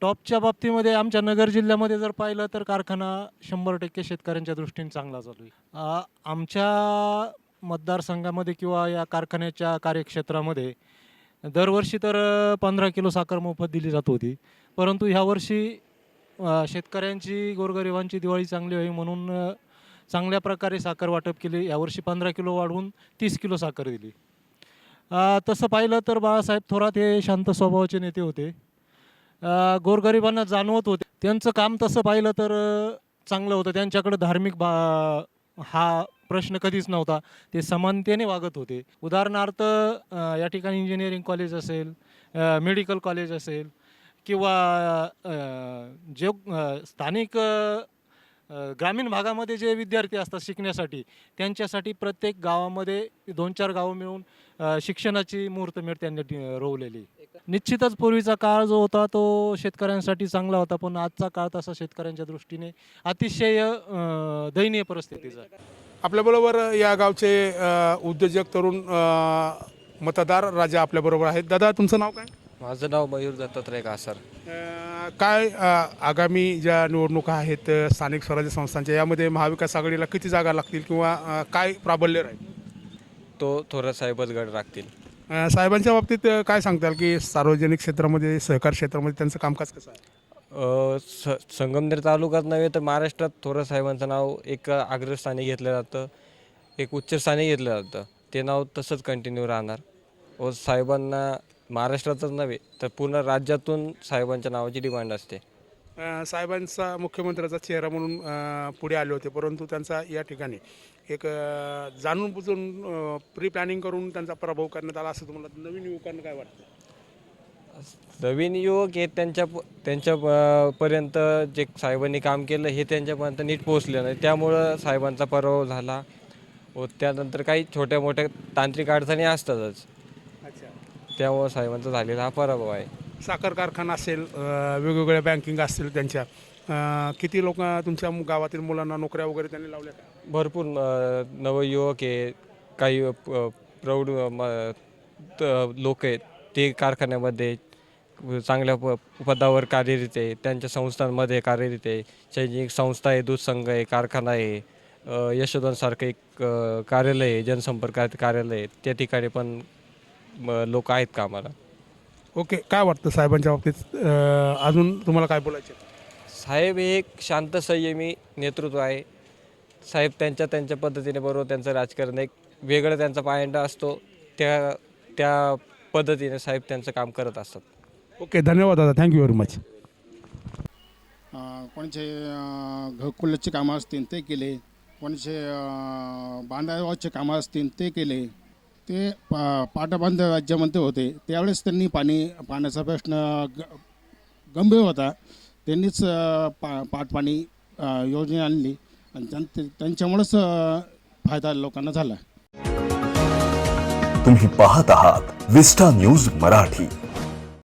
टॉपच्या बाबतीमध्ये आमच्या नगर जिल्ह्यामध्ये जर पाहिलं तर कारखाना शंभर टक्के शेतकऱ्यांच्या दृष्टीने चांगला चालू आहे. आमच्या मतदारसंघामध्ये किंवा या कारखान्याच्या कार्यक्षेत्रामध्ये दरवर्षी तर पंधरा किलो साखर मोफत दिली जात होती. परंतु ह्यावर्षी शेतकऱ्यांची गोरगरिबांची दिवाळी चांगली व्हावी म्हणून चांगल्या प्रकारे साखर वाटप केली. यावर्षी पंधरा किलो वाढवून तीस किलो साखर दिली. तसं पाहिलं तर बाळासाहेब थोरात हे शांत स्वभावाचे नेते होते. गोरगरिबांना जाणवत होते. त्यांचं काम तसं पाहिलं तर चांगलं होतं. त्यांच्याकडे धार्मिक बा हा प्रश्न कधीच नव्हता. ते समानतेने वागत होते. उदाहरणार्थ या ठिकाणी इंजिनिअरिंग कॉलेज असेल मेडिकल कॉलेज असेल किंवा जे स्थानिक ग्रामीण भागामध्ये जे विद्यार्थी असतात शिकण्यासाठी त्यांच्यासाठी प्रत्येक गावामध्ये दोन चार गावं मिळून शिक्षणाची मुहूर्तमेढ त्यांनी रोवलेली. निश्चितच पूर्वीचा काळ जो होता तो शेतकऱ्यांसाठी चांगला होता पण आजचा काळ तसा शेतकऱ्यांच्या दृष्टीने अतिशय अ, दयनीय परिस्थितीचा आहे. आपल्याबरोबर या गावचे अ, उद्योजक तरुण अ, मतदार राजा आपल्याबरोबर आहेत. दादा तुमचं नाव काय? माझं नाव मयूर दत्तात्रय कासार. अ, काय अ, आगामी ज्या निवडणुका आहेत अ, स्थानिक स्वराज्य संस्थांच्या यामध्ये महाविकास आघाडीला किती जागा लागतील किंवा अ, काय प्राबल्य राहील? तो थोरा साहेबच गड राखतील. अ, साहेबांच्या बाबतीत अ, काय सांगताल की सार्वजनिक क्षेत्रामध्ये सहकार क्षेत्रामध्ये त्यांचं कामकाज कसं आहे? अ, स संगमनेर तालुक्यात नव्हे तर महाराष्ट्रात थोरा साहेबांचं नाव एक अग्रस्थानी घेतलं जातं. एक उच्चस्थानी घेतलं जातं. ते नाव तसंच कंटिन्यू राहणार. व साहेबांना महाराष्ट्रातच नव्हे तर पूर्ण राज्यातून साहेबांच्या नावाची डिमांड असते. अ, साहेबांचा मुख्यमंत्र्याचा चेहरा म्हणून अ, पुढे आले होते. परंतु त्यांचा या ठिकाणी एक अ, जाणून बुजून प्री प्लॅनिंग करून त्यांचा पराभव करण्यात आला असं तुम्हाला नवीन युवकांना काय वाटतं? नवीन युवक हे त्यांच्या त्यांच्या प- पर्यंत जे साहेबांनी काम केलं हे त्यांच्यापर्यंत नीट पोहोचलं नाही. त्यामुळं साहेबांचा पराभव झाला व त्यानंतर काही छोट्या मोठ्या तांत्रिक अडचणी असतातच. अच्छा. त्यामुळं साहेबांचा झालेला हा पराभव आहे. साखर कारखाना असेल वेगवेगळ्या बँकिंग असतील त्यांच्या किती लोक तुमच्या गावातील मुलांना नोकऱ्या वगैरे त्यांनी लावल्या का? भरपूर नवयुवक आहे काही प- प्रौढ लोक आहेत ते कारखान्यामध्ये चांगल्या प पदावर कार्यरत आहे त्यांच्या संस्थांमध्ये कार्यरत आहे शैक्षणिक संस्था आहे दूध संघ आहे कारखाना आहे अ, एक अ, कार्यालय आहे जनसंपर्क कार्यालय आहे त्या ठिकाणी पण लोक आहेत कामाला ओके काय वाटतं साहेबांच्या बाबतीत? अ, अजून तुम्हाला काय बोलायचे? साहेब हे एक शांत संयमी नेतृत्व आहे. साहेब त्यांच्या त्यांच्या पद्धतीने बरोबर त्यांचं राजकारण एक वेगळं त्यांचा पायंडा असतो. त्या त्या पद्धतीने साहेब त्यांचं काम करत असतात. ओके धन्यवाद दादा. थँक्यू व्हेरी मच अं, कोणाचे अं, घरकुलाचे कामं असतील ते केले. कोणाचे अं, बांधावाचे कामं असतील ते केले. ते पा पाटबंध राज्यामध्ये होते. त्यावेळेस त्यांनी पाणी पाण्याचा प्रश्न ग गंभीर होता. त्यांनीच पा पाटपाणी योजना आणली आणि त्यां त्यांच्यामुळंच फायदा लोकांना झाला. तुम्ही पाहत आहात विस्टा न्यूज मराठी.